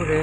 వస్తుంది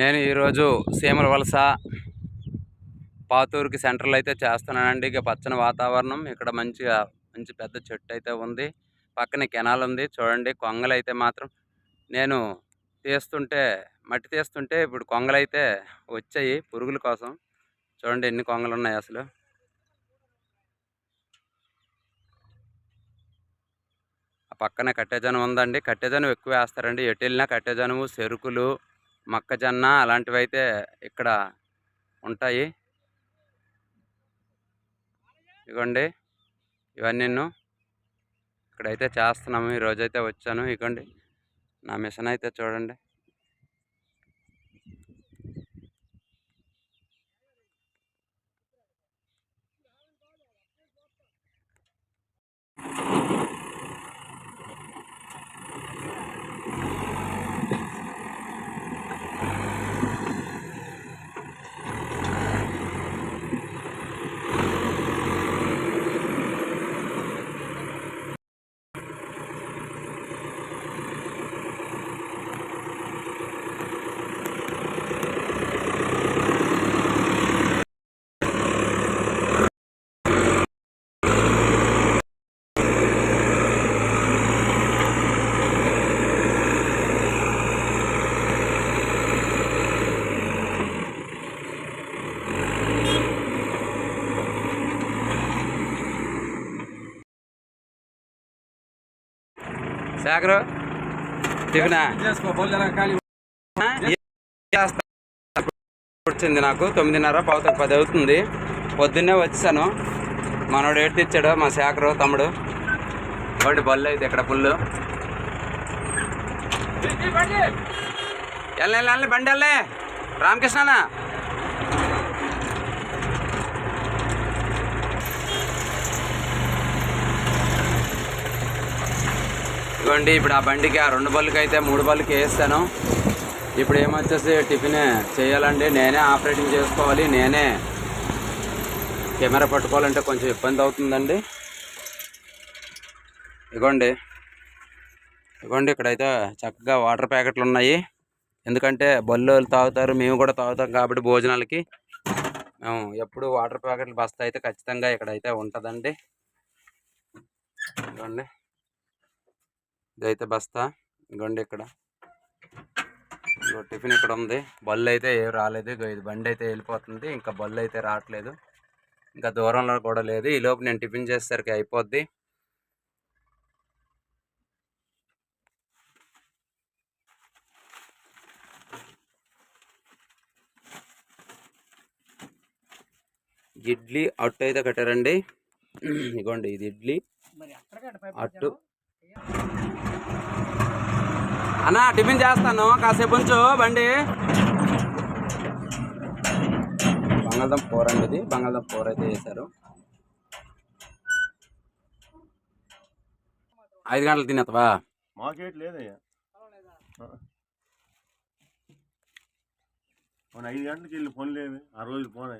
నేను ఈరోజు సీమల వలస పాతూరుకి సెంటర్లో అయితే చేస్తున్నానండి. ఇక పచ్చని వాతావరణం. ఇక్కడ మంచిగా మంచి పెద్ద చెట్టు అయితే ఉంది. పక్కన కెనాల్ ఉంది. చూడండి కొంగలు అయితే మాత్రం నేను తీస్తుంటే మట్టి తీస్తుంటే ఇప్పుడు కొంగలు అయితే వచ్చాయి పురుగుల కోసం. చూడండి ఎన్ని కొంగలు ఉన్నాయి అసలు. ఆ కట్టెజనం ఉందండి. కట్టెజనం ఎక్కువ వేస్తారండి. ఎటు వెళ్ళినా కట్టెజనము చెరుకులు మొక్కజొన్న అలాంటివి అయితే ఇక్కడ ఉంటాయి. ఇగోండి. ఇవన్నీ ఇక్కడైతే చేస్తున్నాము. ఈరోజైతే వచ్చాను. ఇగోండి. నా మిషన్ అయితే చూడండి. సాగరు. టిఫినా. వచ్చింది నాకు. తొమ్మిదిన్నర పావుతకు పది అవుతుంది. పొద్దున్నే వచ్చాను మనోడు ఏడు తెచ్చాడు మా శాఖరు తమ్ముడు. వాడి బళ్ళు అయితే ఇక్కడ పుల్లు వెళ్ళి వెళ్ళి బండి వెళ్ళే. రామకృష్ణనా? ఇదిగోండి ఇప్పుడు ఆ బండికి ఆ రెండు బళ్ళకి అయితే మూడు బళ్ళకి వేస్తాను. ఇప్పుడు ఏమొచ్చేసి టిఫిన్ చేయాలండి నేనే ఆపరేటింగ్ చేసుకోవాలి నేనే కెమెరా పట్టుకోవాలంటే కొంచెం ఇబ్బంది అవుతుందండి. ఇగోండి ఇగోండి ఇక్కడైతే చక్కగా వాటర్ ప్యాకెట్లు ఉన్నాయి. ఎందుకంటే బళ్ళు తాగుతారు మేము కూడా తాగుతాం కాబట్టి భోజనాలకి. మేము ఎప్పుడు వాటర్ ప్యాకెట్లు బస్తా అయితే ఖచ్చితంగా ఇక్కడైతే ఉంటుందండి. ఇగోండి. ఇదైతే బస్తా. ఇదిగోండి ఇక్కడ. టిఫిన్ ఇక్కడ ఉంది. బళ్ళు అయితే ఏం రాలేదు. ఇది బండి అయితే వెళ్ళిపోతుంది. ఇంకా బళ్ళు అయితే రావట్లేదు. ఇంకా దూరంలో కూడా లేదు. ఈ లోపు నేను టిఫిన్ చేసేసరికి అయిపోద్ది. ఇడ్లీ అట్టు అయితే కట్టారండి. ఇగోండి ఇది ఇడ్లీ. అట్టు అన్నా టిఫిన్ చేస్తాను. కాసేపు ఉంచు బండి. బంగాళదుంప కూర అండి ఇది. బంగాళదుంప కూర అయితే వేశారు ఐదు గంటలు తినేస్తావా? మాకేట్ లేదయ్యా. ఐదు గంటలకు వెళ్ళి ఫోన్ లేవి ఆ రోజు ఫోన్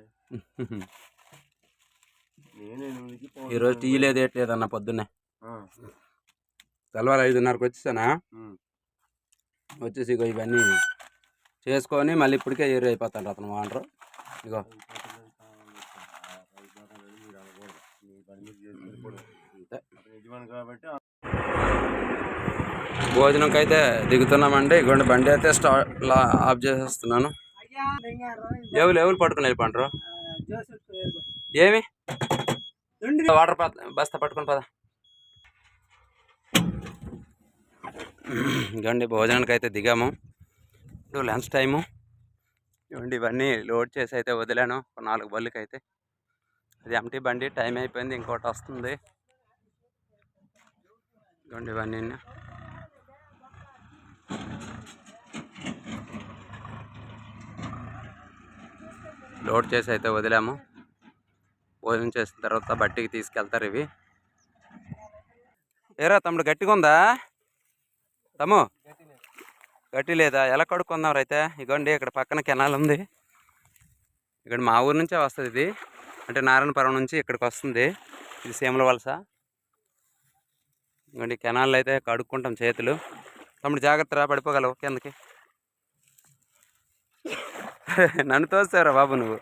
ఈరోజు టీ లేదు ఏట్ లేదన్న పొద్దున్నే. తెల్లవారు ఐదున్నరకు వచ్చేసానా. వచ్చేసి ఇగో ఇవన్నీ చేసుకొని మళ్ళీ ఇప్పటికే ఏరు అయిపోతాడు అతను వాండరు. ఇగో. భోజనంకి అయితే దిగుతున్నామండి. ఇగోండి బండి అయితే లా ఆఫ్ చేసేస్తున్నాను. ఎవరు ఎవరు పట్టుకుని వెళ్ళిపోంటారు ఏమి? వాటర్ బస్తా పట్టుకొని పద. ఇవ్వండి భోజనానికి అయితే దిగాము. ఇప్పుడు లంచ్ టైము. ఇవ్వండి ఇవన్నీ లోడ్ చేసి అయితే వదిలాను. ఒక నాలుగు బళ్ళకి అయితే అది ఎంటీ బండి టైం అయిపోయింది ఇంకోటి వస్తుంది. ఇవ్వండి ఇవన్నీ. లోడ్ చేసి అయితే వదిలాము. భోజనం చేసిన తర్వాత బట్టికి తీసుకెళ్తారు ఇవి. ఏరా తమ్ముడు గట్టిగా ఉందా? తమ్ము. గట్టి లేదా? ఎలా కడుక్కుందాం అయితే ఇగోండి ఇక్కడ పక్కన కెనాల్ ఉంది. ఇక్కడ మా ఊరు నుంచే వస్తుంది ఇది. అంటే నారాయణపురం నుంచి ఇక్కడికి వస్తుంది. ఇది సీమల వలస. ఇగోండి కెనాల్ అయితే కడుక్కుంటాం చేతులు. తమ్ముడు జాగ్రత్త రా పడిపోగలవు కిందకి. నన్ను తోస్తారా బాబు నువ్వు?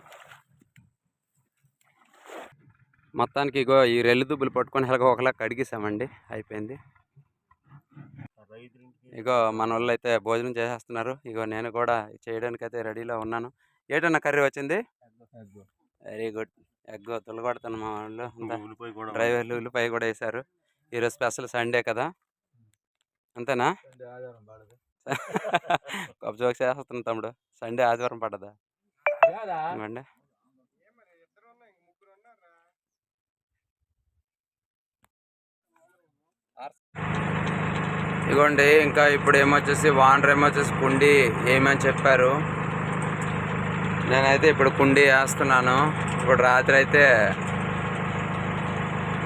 మొత్తానికి ఇగో ఈ రెల్లు దుబ్బులు పట్టుకొని ఇలాగ ఒకలా కడిగేసామండి అయిపోయింది. ఇగో మన వాళ్ళు అయితే భోజనం చేసేస్తున్నారు. ఇగో నేను కూడా చేయడానికి అయితే రెడీలో ఉన్నాను. ఏటన్నా కర్రీ వచ్చింది? Very good. ఎగ్ తొలగొడతాను మా వాళ్ళు. డ్రైవర్లు ఉల్లిపాయ కూడా వేశారు. ఈరోజు స్పెషల్ సండే కదా. అంతేనా? గొప్ప జోక్స్ వేస్తున్నాను తమ్ముడు. సండే ఆదివారం పడ్డదా ఇవ్వండి ఇదిగోండి ఇంకా ఇప్పుడు ఏమొచ్చేసి వానర్ ఏమొచ్చేసి కుండి ఏమని చెప్పారు? నేనైతే ఇప్పుడు కుండి వేస్తున్నాను. ఇప్పుడు రాత్రి అయితే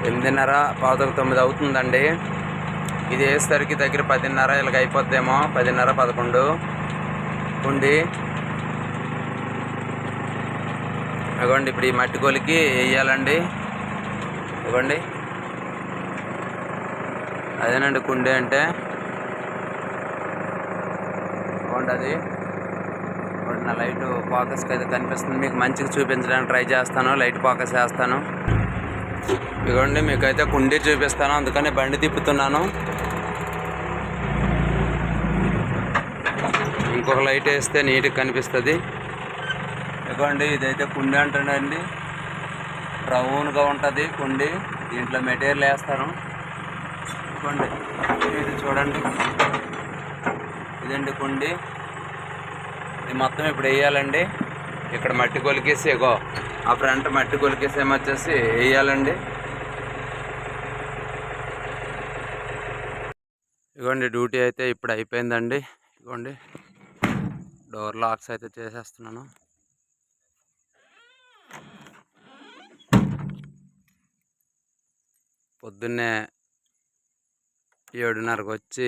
ఎనిమిదిన్నర పావుతకు తొమ్మిది అవుతుందండి. ఇది వేసేసరికి దగ్గర పదిన్నర ఇలాగ అయిపోద్దేమో. పదిన్నర పదకొండు. కుండి. ఇవ్వండి ఇప్పుడు ఈ మట్టి కొలికి వేయాలండి. ఇవ్వండి అదేనండి కుండి అంటే. బాగుంటుంది. ఇప్పుడు నా లైట్ ఫోకస్కి అయితే కనిపిస్తుంది. మీకు మంచిగా చూపించడానికి ట్రై చేస్తాను. లైట్ ఫోకస్ వేస్తాను ఇదిగోండి మీకైతే కుండీ చూపిస్తాను. అందుకని బండి తిప్పుతున్నాను. ఇంకొక లైట్ వేస్తే నీట్గా కనిపిస్తుంది. ఇదిగోండి ఇదైతే కుండి అంటుండండి రౌన్గా ఉంటుంది కుండి. దీంట్లో మెటీరియల్ వేస్తాను. ఇదిగోండి ఇది చూడండి. ఇదండి కుండి. ఇది మొత్తం ఇప్పుడు వేయాలండి. ఇక్కడ మట్టి కొలికేసి ఎగో ఆ ఫ్రంట్ మట్టి కొలికేసి ఏమొచ్చేసి వేయాలండి. ఇగోండి డ్యూటీ అయితే ఇప్పుడు అయిపోయిందండి. ఇగోండి డోర్ లాక్స్ అయితే చేసేస్తున్నాను. పొద్దున్నే ఏడున్నరకు వచ్చి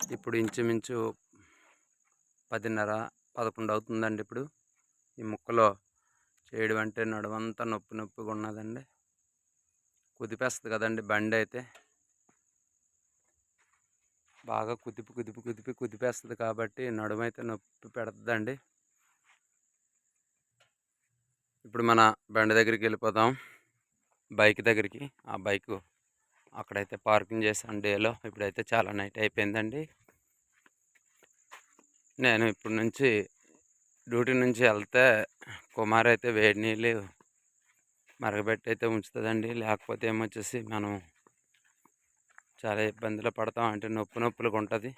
ఇప్పుడు ఇంచుమించు పదిన్నర పదకొండు అవుతుందండి ఇప్పుడు. ఈ ముక్కలో చేయడం అంటే నడుమంతా నొప్పి నొప్పిగా ఉన్నదండి. కుదిపేస్తుంది కదండి బండి అయితే. బాగా కుదిపి కుదిపి కుదిపి కుదిపేస్తుంది కాబట్టి నడుమైతే నొప్పి పెడుతుందండి. ఇప్పుడు మన బండి దగ్గరికి వెళ్ళిపోదాం. బైక్ దగ్గరికి. ఆ బైకు అక్కడైతే పార్కింగ్ చేశాను డేలో. ఇప్పుడైతే చాలా నైట్ అయిపోయిందండి. నేను ఇప్పటి నుంచి డ్యూటీ నుంచి వెళ్తే కుమార్ అయితే వేడి నీళ్ళు మరగబెట్టి అయితే ఉంచుతుందండి. లేకపోతే ఏమొచ్చేసి మనం చాలా ఇబ్బందులు పడతాం అంటే నొప్పి నొప్పులుగా ఉంటుంది.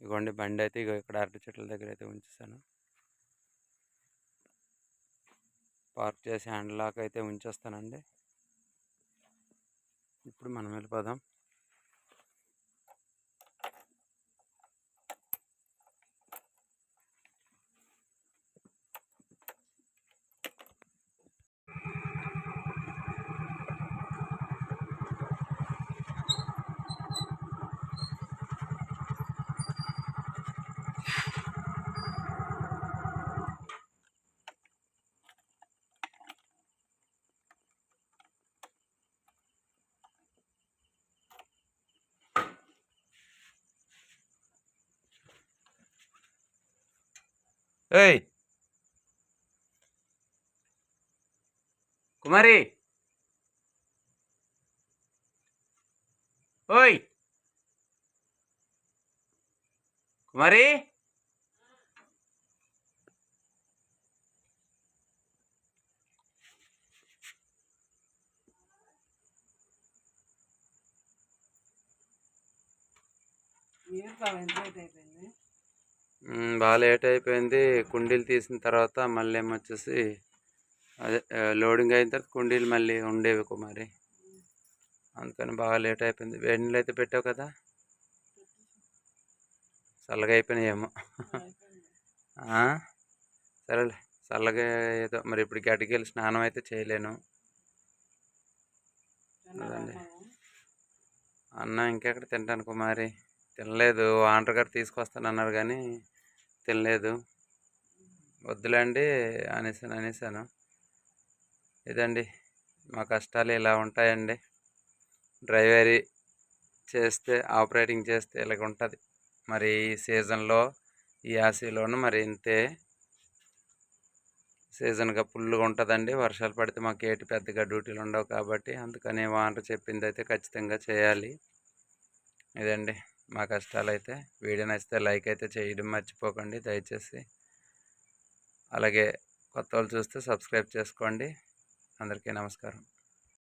ఇగోండి బండి అయితే ఇగో ఇక్కడ అరటి చెట్ల దగ్గర అయితే ఉంచేసాను పార్క్ చేసి హ్యాండ్ లాక్ అయితే ఉంచేస్తానండి. ఇప్పుడు మనం వెళ్ళిపోదాం ఏయ్. కుమారి. ఓయ్. కుమారి. మ్మ్, బాగా లేట్ అయిపోయింది. కుండీలు తీసిన తర్వాత మళ్ళీ ఏమొచ్చేసి అదే లోడింగ్ అయిన తర్వాత కుండీలు మళ్ళీ ఉండేవి కుమారి అందుకని బాగా లేట్ అయిపోయింది. వేడి నీళ్ళు అయితే పెట్టావు కదా? చల్లగా అయిపోయినాయేమో. సరేలే చల్లగా ఏదో మరి ఇప్పుడు గడ్డకి వెళ్ళి స్నానం అయితే చేయలేను. అదండి. అన్నం ఇంకెక్కడ తింటాను కుమారి తినలేదు. ఆంటర్ గారు తీసుకొస్తానన్నారు కానీ తినలేదు. వద్దులేండి అనేసాను అనేసాను. ఇదండి మా కష్టాలు ఇలా ఉంటాయండి. డ్రైవరీ చేస్తే ఆపరేటింగ్ చేస్తే ఇలాగ ఉంటుంది. మరి ఈ సీజన్లో ఈ యాసీలోను మరి ఇంతే. సీజన్గా ఫుల్గా ఉంటుందండి. వర్షాలు పడితే మాకు ఏటి పెద్దగా డ్యూటీలు ఉండవు కాబట్టి అందుకని వాంటర్ చెప్పింది అయితే ఖచ్చితంగా చేయాలి. ఇదండి. మా కష్టాలు అయితే వీడియో నచ్చితే లైక్ అయితే చేయడం మర్చిపోకండి దయచేసి. అలాగే కొత్త వాళ్ళు చూస్తే సబ్స్క్రైబ్ చేసుకోండి. అందరికీ నమస్కారం.